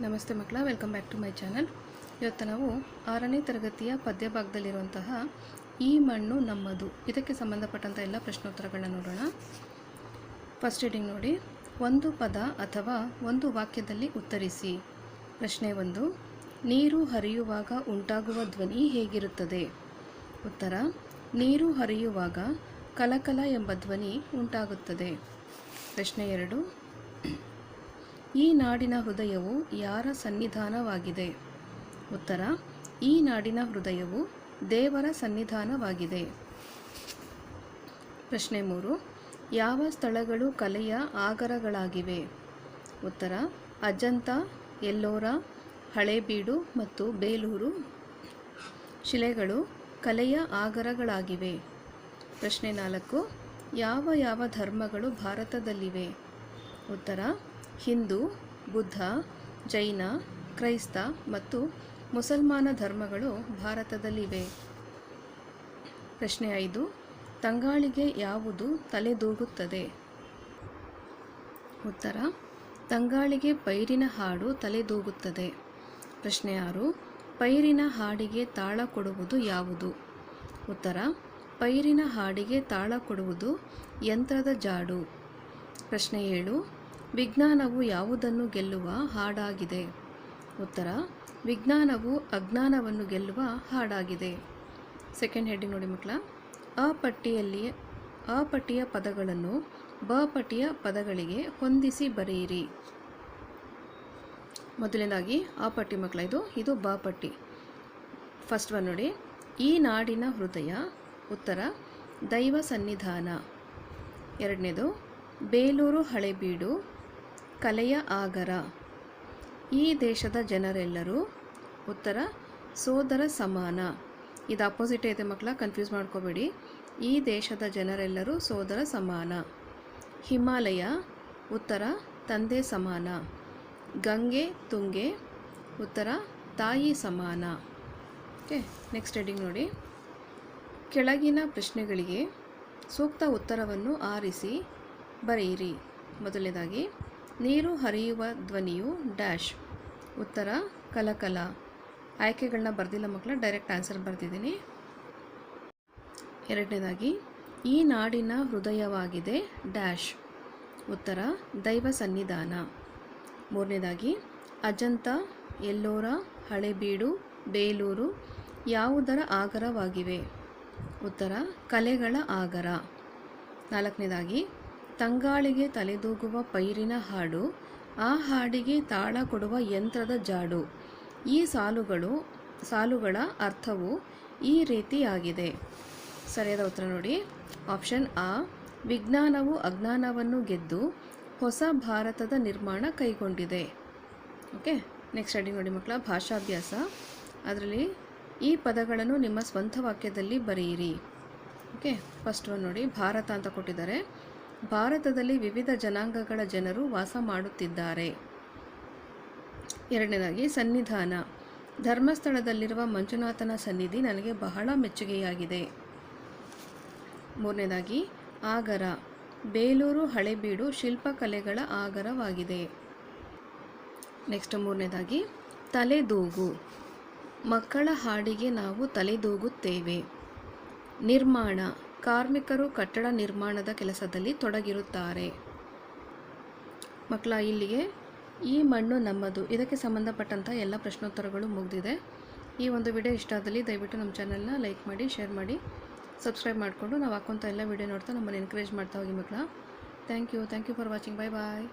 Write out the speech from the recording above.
ನಮಸ್ತೆ ಮಕ್ಕಳ welcome back to my channel ಇವತ್ತು ನಾವು ಆರನೇ ತರಗತಿಯ ಪದ್ಯ ಭಾಗದಲ್ಲಿರುವಂತಹ ಈ ಮಣ್ಣು ನಮ್ಮದು. ಇದಕ್ಕೆ ಸಂಬಂಧಪಟ್ಟಂಥ ಎಲ್ಲ ಪ್ರಶ್ನೋತ್ತರಗಳನ್ನ ನೋಡೋಣ. ಫಸ್ಟ್ ರೀಡಿಂಗ್ ನೋಡಿ. ಒಂದು ಪದ ಅಥವಾ ಒಂದು ವಾಕ್ಯದಲ್ಲಿ ಉತ್ತರಿಸಿ. ಪ್ರಶ್ನೆ ಒಂದು. ನೀರು ಹರಿಯುವಾಗ ಉಂಟಾಗುವ ಧ್ವನಿ ಹೇಗಿರುತ್ತದೆ? ಉತ್ತರ. ನೀರು ಹರಿಯುವಾಗ ಕಲಕಲ ಎಂಬ ಧ್ವನಿ ಉಂಟಾಗುತ್ತದೆ. ಪ್ರಶ್ನೆ ಎರಡು. ಈ ನಾಡಿನ ಹೃದಯವು ಯಾರ ಸನ್ನಿಧಾನವಾಗಿದೆ? ಉತ್ತರ, ಈ ನಾಡಿನ ಹೃದಯವು ದೇವರ ಸನ್ನಿಧಾನವಾಗಿದೆ. ಪ್ರಶ್ನೆ ಮೂರು, ಯಾವ ಸ್ಥಳಗಳು ಕಲೆಯ ಆಗರಗಳಾಗಿವೆ? ಉತ್ತರ, ಅಜಂತ, ಎಲ್ಲೋರ, ಹಳೇಬೀಡು ಮತ್ತು ಬೇಲೂರು. ಶಿಲೆಗಳು ಕಲೆಯ ಆಗರಗಳಾಗಿವೆ. ಪ್ರಶ್ನೆ ನಾಲ್ಕು, ಯಾವ ಯಾವ ಧರ್ಮಗಳು ಭಾರತದಲ್ಲಿವೆ? ಉತ್ತರ ಹಿಂದೂ, ಬುದ್ಧ, ಜೈನ, ಕ್ರೈಸ್ತ ಮತ್ತು ಮುಸಲ್ಮಾನ ಧರ್ಮಗಳು ಭಾರತದಲ್ಲಿವೆ. ಪ್ರಶ್ನೆ ಐದು, ತಂಗಾಳಿಗೆ ಯಾವುದು ತಲೆದೂಗುತ್ತದೆ ಉತ್ತರ, ತಂಗಾಳಿಗೆ ಪೈರಿನ ಹಾಡು ತಲೆದೂಗುತ್ತದೆ ಪ್ರಶ್ನೆ ಆರು, ಪೈರಿನ ಹಾಡಿಗೆ ತಾಳ ಕೊಡುವುದು ಯಾವುದು? ಉತ್ತರ, ಪೈರಿನ ಹಾಡಿಗೆ ತಾಳ ಕೊಡುವುದು ಯಂತ್ರದ ಜಾಡು. ಪ್ರಶ್ನೆ ಏಳು ವಿಜ್ಞಾನವು ಯಾವುದನ್ನು ಗೆಲ್ಲುವ ಹಾಡಾಗಿದೆ? ಉತ್ತರ, ವಿಜ್ಞಾನವು ಅಜ್ಞಾನವನ್ನು ಗೆಲ್ಲುವ ಹಾಡಾಗಿದೆ. ಸೆಕೆಂಡ್ ಹೆಡ್ಡಿಂಗ್ ನೋಡಿ ಮಕ್ಕಳ. ಅ ಪಟ್ಟಿಯಲ್ಲಿ ಅ ಪಟ್ಟಿಯ ಪದಗಳನ್ನು ಬ ಪಟ್ಟಿಯ ಪದಗಳಿಗೆ ಹೊಂದಿಸಿ ಬರೆಯಿರಿ. ಮೊದಲನೇದಾಗಿ, ಆ ಪಟ್ಟಿ ಮಕ್ಕಳ, ಇದು ಇದು ಬ ಪಟ್ಟಿ. ಫಸ್ಟ್ ಒನ್ ನೋಡಿ. ಈ ನಾಡಿನ ಹೃದಯ, ಉತ್ತರ, ದೈವ ಸನ್ನಿಧಾನ. ಎರಡನೇದು, ಬೇಲೂರು ಹಳೆಬೀಡು ಕಲೆಯ ಆಗರ. ಈ ದೇಶದ ಜನರೆಲ್ಲರೂ ಉತ್ತರ ಸೋದರ ಸಮಾನ. ಇದು ಅಪೋಸಿಟ್ ಐತೆ ಮಕ್ಕಳ ಕನ್ಫ್ಯೂಸ್ ಮಾಡ್ಕೋಬೇಡಿ. ಈ ದೇಶದ ಜನರೆಲ್ಲರೂ ಸೋದರ ಸಮಾನ. ಹಿಮಾಲಯ, ಉತ್ತರ ತಂದೆ ಸಮಾನ. ಗಂಗೆ, ತುಂಗೆ, ಉತ್ತರ ತಾಯಿ ಸಮಾನ. ಓಕೆ ನೆಕ್ಸ್ಟ್ ಹೆಡಿಂಗ್ ನೋಡಿ. ಕೆಳಗಿನ ಪ್ರಶ್ನೆಗಳಿಗೆ ಸೂಕ್ತ ಉತ್ತರವನ್ನು ಆರಿಸಿ ಬರೆಯಿರಿ. ಮೊದಲನೇದಾಗಿ ನೀರು ಹರಿಯುವ ಧ್ವನಿಯು ಡ್ಯಾಶ್. ಉತ್ತರ, ಕಲಕಲ. ಆಯ್ಕೆಗಳನ್ನ ಬರೆದಿಲ್ಲ ಮಕ್ಕಳ ಡೈರೆಕ್ಟ್ ಆನ್ಸರ್ ಬರೆದಿದ್ದೀನಿ. ಎರಡನೇದಾಗಿ, ಈ ನಾಡಿನ ಹೃದಯವಾಗಿದೆ ಡ್ಯಾಶ್. ಉತ್ತರ, ದೈವ ಸನ್ನಿಧಾನ. ಮೂರನೇದಾಗಿ, ಅಜಂತ, ಎಲ್ಲೋರ, ಹಳೆಬೀಡು, ಬೇಲೂರು ಯಾವುದರ ಆಗರವಾಗಿವೆ? ಉತ್ತರ, ಕಲೆಗಳ ಆಗರ. ನಾಲ್ಕನೇದಾಗಿ ತಂಗಾಳಿಗೆ ತಲೆದೂಗುವ ಪೈರಿನ ಹಾಡು, ಆ ಹಾಡಿಗೆ ತಾಳ ಕೊಡುವ ಯಂತ್ರದ ಜಾಡು. ಈ ಸಾಲುಗಳು, ಸಾಲುಗಳ ಅರ್ಥವು ಈ ರೀತಿಯಾಗಿದೆ ಸರಿಯಾದ ಉತ್ತರ ನೋಡಿ. ಆಪ್ಷನ್ ಆ, ವಿಜ್ಞಾನವು ಅಜ್ಞಾನವನ್ನು ಗೆದ್ದು ಹೊಸ ಭಾರತದ ನಿರ್ಮಾಣ ಕೈಗೊಂಡಿದೆ. ಓಕೆ, ನೆಕ್ಸ್ಟ್ ಅಡಿ ನೋಡಿ ಮಕ್ಕಳ, ಭಾಷಾಭ್ಯಾಸ. ಅದರಲ್ಲಿ ಈ ಪದಗಳನ್ನು ನಿಮ್ಮ ಸ್ವಂತ ವಾಕ್ಯದಲ್ಲಿ ಬರೆಯಿರಿ. ಓಕೆ ಫಸ್ಟ್ ಒನ್ ನೋಡಿ, ಭಾರತ ಅಂತ ಕೊಟ್ಟಿದ್ದಾರೆ. ಭಾರತದಲ್ಲಿ ವಿವಿಧ ಜನಾಂಗಗಳ ಜನರು ವಾಸ ಮಾಡುತ್ತಿದ್ದಾರೆ. ಎರಡನೇದಾಗಿ, ಸನ್ನಿಧಾನ. ಧರ್ಮಸ್ಥಳದಲ್ಲಿರುವ ಮಂಜುನಾಥನ ಸನ್ನಿಧಿ ನನಗೆ ಬಹಳ ಮೆಚ್ಚುಗೆಯಾಗಿದೆ. ಮೂರನೇದಾಗಿ, ಆಗರ. ಬೇಲೂರು ಹಳೆಬೀಡು ಶಿಲ್ಪಕಲೆಗಳ ಆಗರವಾಗಿದೆ. ನೆಕ್ಸ್ಟ್ ಮೂರನೇದಾಗಿ, ತಲೆದೂಗು. ಮಕ್ಕಳ ಹಾಡಿಗೆ ನಾವು ತಲೆದೂಗುತ್ತೇವೆ. ನಿರ್ಮಾಣ. ಕಾರ್ಮಿಕರು ಕಟ್ಟಡ ನಿರ್ಮಾಣದ ಕೆಲಸದಲ್ಲಿ ತೊಡಗಿರುತ್ತಾರೆ. ಮಕ್ಕಳ ಇಲ್ಲಿಗೆ ಈ ಮಣ್ಣು ನಮ್ಮದು. ಇದಕ್ಕೆ ಸಂಬಂಧಪಟ್ಟಂಥ ಎಲ್ಲ ಪ್ರಶ್ನೋತ್ತರಗಳು ಮುಗಿದಿದೆ. ಈ ಒಂದು ವಿಡಿಯೋ ಇಷ್ಟ ಆದಲ್ಲಿ ದಯವಿಟ್ಟು ನಮ್ಮ ಚಾನಲ್ನ ಲೈಕ್ ಮಾಡಿ, ಶೇರ್ ಮಾಡಿ, ಸಬ್ಸ್ಕ್ರೈಬ್ ಮಾಡಿಕೊಂಡು ನಾವು ಹಾಕೋಂಥ ಎಲ್ಲ ವಿಡಿಯೋ ನೋಡ್ತಾ ನಮ್ಮನ್ನು ಎನ್ಕರೇಜ್ ಮಾಡ್ತಾ ಹೋಗಿ ಮಕ್ಕಳ. Thank you thank you for watching bye bye